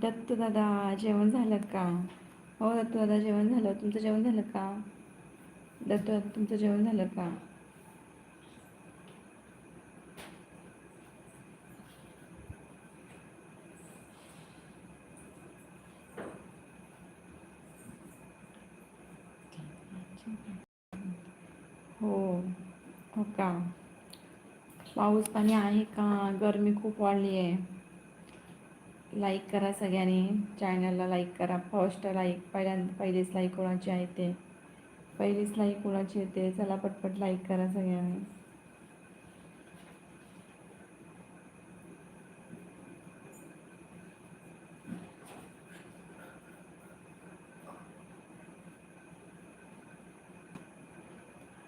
दत्तू दादा जेवण झालं का? हो दत्तू दादा जेवण झालं. तुमचं जेवण झालं का? दत्तू दादा तुमचं जेवण झालं का? हो हो का? पाऊस पाणी आहे का? गरमी खूप वाढली आहे. लाईक करा सगळ्यांनी. चॅनलला लाईक करा. फर्स्ट लाईक पहिल्यांदा पहिलीच लाईक कोणाची आहे ते. पहिलीच लाईक कोणाची येते चला पटपट लाईक करा सगळ्यांनी.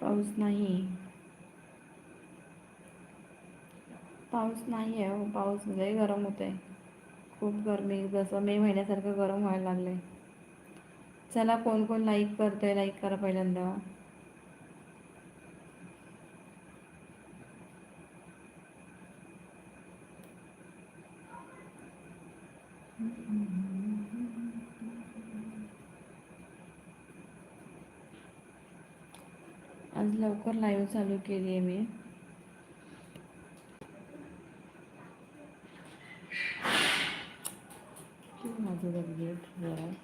पाऊस नाही. पाऊस नाही आहे हो. पाऊस लय गरम होत आहे खूप गरमी जसं मे महिन्यासारखं गरम व्हायला लागलं आहे चला कोण कोण लाईक करतंय लाईक करा पहिल्यांदा. आज लवकर लाईव्ह चालू केली आहे मी. to the great world.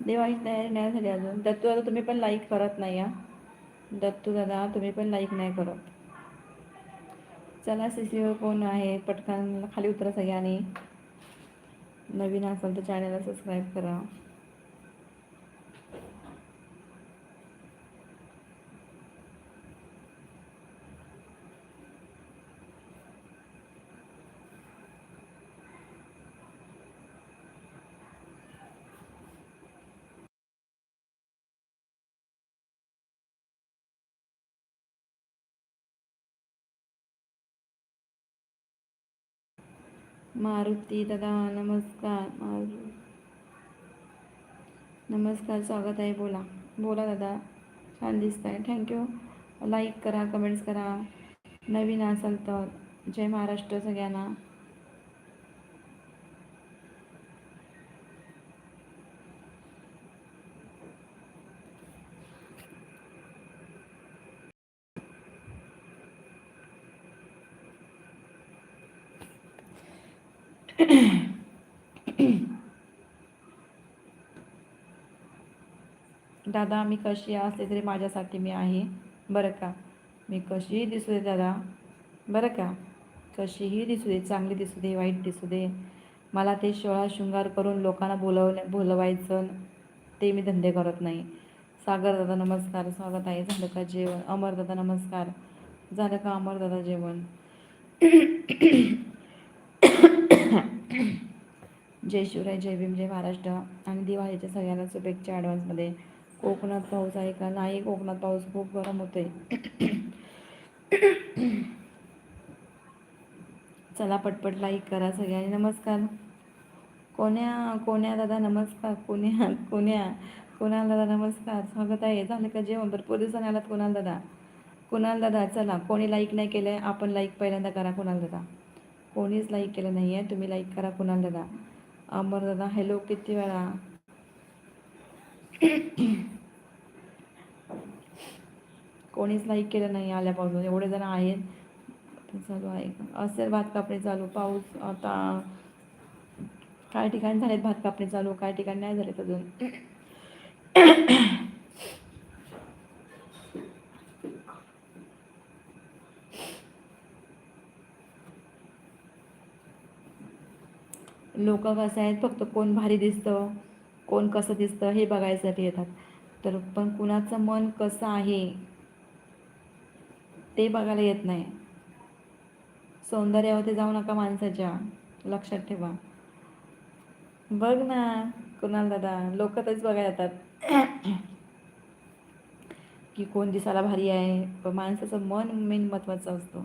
देवाची तयारी नाही झाली अजून. दत्तू दादा तुम्ही पण लाईक करत नाही हा. दत्तू दादा तुम्ही पण लाईक नाही करत. चला सी कोण आहे? पटकन खाली उतरा सगळ्यांनी. नवीन असाल तर चॅनलला सबस्क्राईब करा. मारुती दादा नमस्कार. मारु नमस्कार स्वागत आहे. बोला. बोला दादा. छान दिसत आहे थँक्यू लाईक करा कमेंट्स करा. नवीन असाल तर. जय महाराष्ट्र सगळ्यांना. दादा मी कशी असले तरी माझ्यासाठी मी आहे बरं का मी कशीही दिसू दे दादा बरं का कशीही दिसू दे चांगली दिसू दे वाईट दिसू दे मला ते सोळा शृंगार करून लोकांना बोलवण्या बोलवायचं ते मी धंदे करत नाही सागर दादा नमस्कार स्वागत आहे झालं का जेवण अमर दादा नमस्कार झालं का अमर दादा जेवण जय शिवराय जय भीम जय महाराष्ट्र आणि दिवाळीच्या सगळ्यांना शुभेच्छा ॲडव्हान्समध्ये कोकणात पाऊस आहे का? नाही कोकणात पाऊस खूप गरम होतोय. चला पटपट लाईक करा सगळ्यांनी. नमस्कार. कोण्या कोण्या दादा नमस्कार. कोण्या कोण्या कुणाल दादा नमस्कार. स्वागत आहे. झालं का जेवण? भरपूर दिवसाने आलात कुणाल दादा? कुणाल दादा चला. कोणी लाईक नाही केलं आहे आपण लाईक पहिल्यांदा करा कुणाल दादा. कोणीच लाईक केलं नाही आहे तुम्ही लाईक करा कुणाल दादा अमर दादा हॅलो किती वेळा? कोणीच लाईक केलं नाही आल्यापासून एवढे जण आहेत. चालू आहे. असेल भात कापणी चालू. पाऊस आता काय ठिकाणी झालेत भात कापणी चालू? काय ठिकाणी नाही झालेत अजून? लोक कसं आहेत फक्त कोण भारी दिसतं कोण कसं दिसतं हे बघायसाठी येतात. तर पण कुणाचं मन कसं आहे ते बघायला येत नाही. सौंदर्यावरती जाऊ नका माणसाच्या लक्षात ठेवा. बघ ना कुणाल दादा लोक तेच बघायला येतात. की कोण दिसायला भारी आहे पण माणसाचं मन मेन महत्त्वाचं असतं.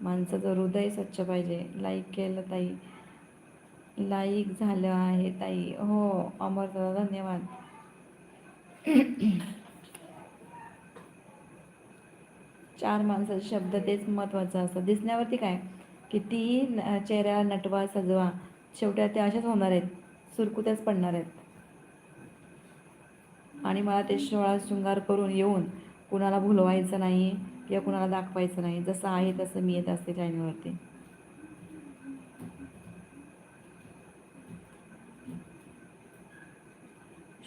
माणसाचं हृदय स्वच्छ पाहिजे. लाईक केलं ताई. लाईक झालं आहे ताई. हो अमर दादा धन्यवाद. चार माणसाचे शब्द तेच महत्त्वाचं असतं. दिसण्यावरती काय? कितीही न- चेहऱ्याला नटवा सजवा. शेवट्या ते अशाच होणार आहेत. सुरकुत्याच पडणार आहेत. आणि मला ते सोळा शृंगार करून येऊन कुणाला भुलवायचं नाही किंवा कुणाला दाखवायचं नाही. जसं आहे तसं मी येत असते चॅनलवरती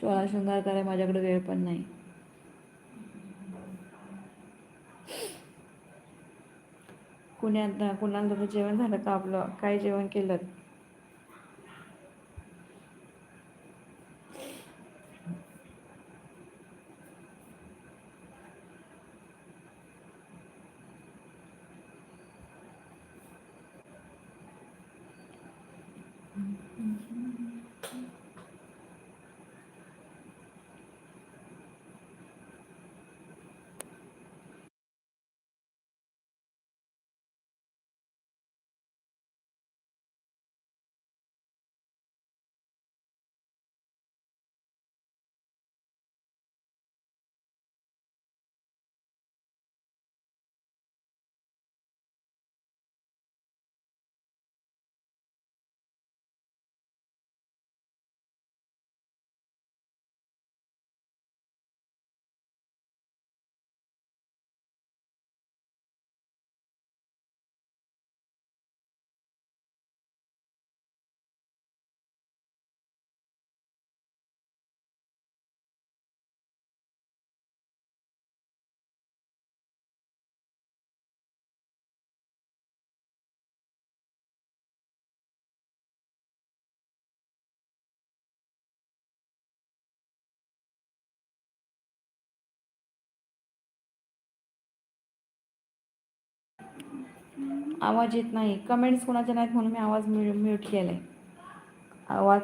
सोळा शृंगार करायला माझ्याकडे वेळ पण नाही. कुण्यात कुणाला जेवण झालं का आपलं? काय जेवण केलं आवाज येत नाही. कमेंट्स कोणाच्या नाहीत म्हणून मी आवाज म्यू म्यूट केला आहे आवाज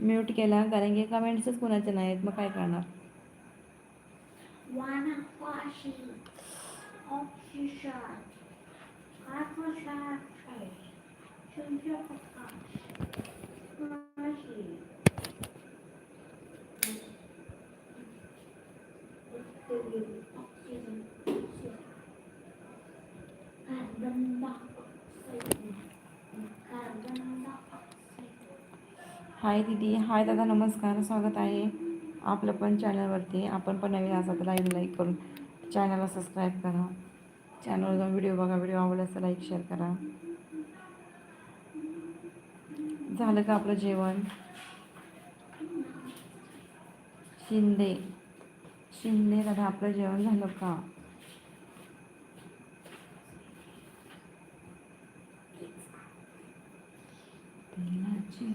म्यूट केला कारण की कमेंट्सच कोणाचे नाहीत. मग काय करणार? Thank you. हाय दीदी. हाय दादा नमस्कार. स्वागत आहे आपलं पण चॅनलवरती. आपण पण नवीन असाल तर लाईव्ह लाईक करून. चॅनलला सबस्क्राईब करा. चॅनलवर जाऊन व्हिडिओ बघा. व्हिडिओ आवडल्यास लाईक शेअर करा. झालं का आपलं जेवण? शिंदे. शिंदे दादा आपलं जेवण झालं का? तेलाची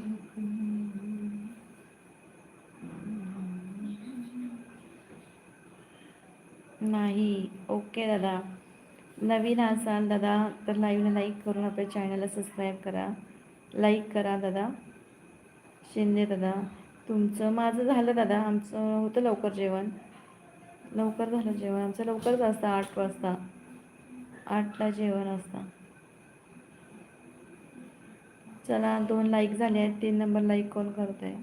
नाही. ओके दादा. नवीन असाल दादा तर लाईव्हला लाईक करून आपल्या चॅनलला सबस्क्राईब करा. लाईक करा दादा. शिंदे दादा. तुमचं माझं झालं दादा. आमचं होतं लवकर जेवण. लवकर झालं जेवण. आमचं लवकरच असतं आठ वाजता. आठला जेवण असतं. चला दोन लाईक झाले आहेत. तीन नंबर लाईक कोण करत आहे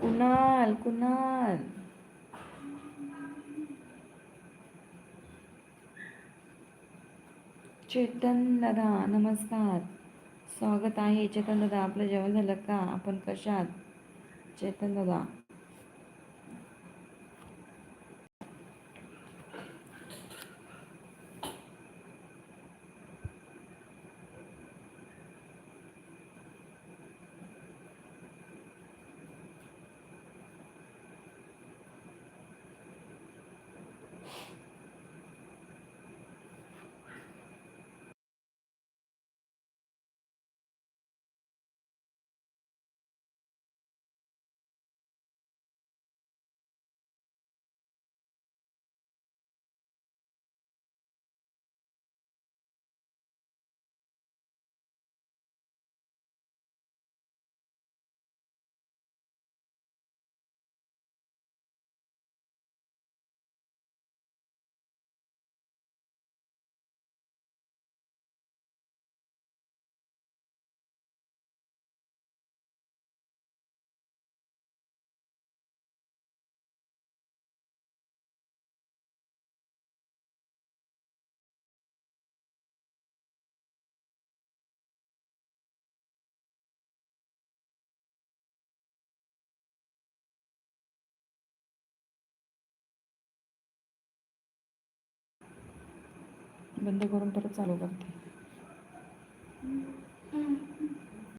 कुणाल कुणाल? चेतन दादा नमस्कार. स्वागत आहे. चेतन दादा आपलं जेवण झालं का? आपण कशात? चेतन दादा बंद करून परत चालू करते.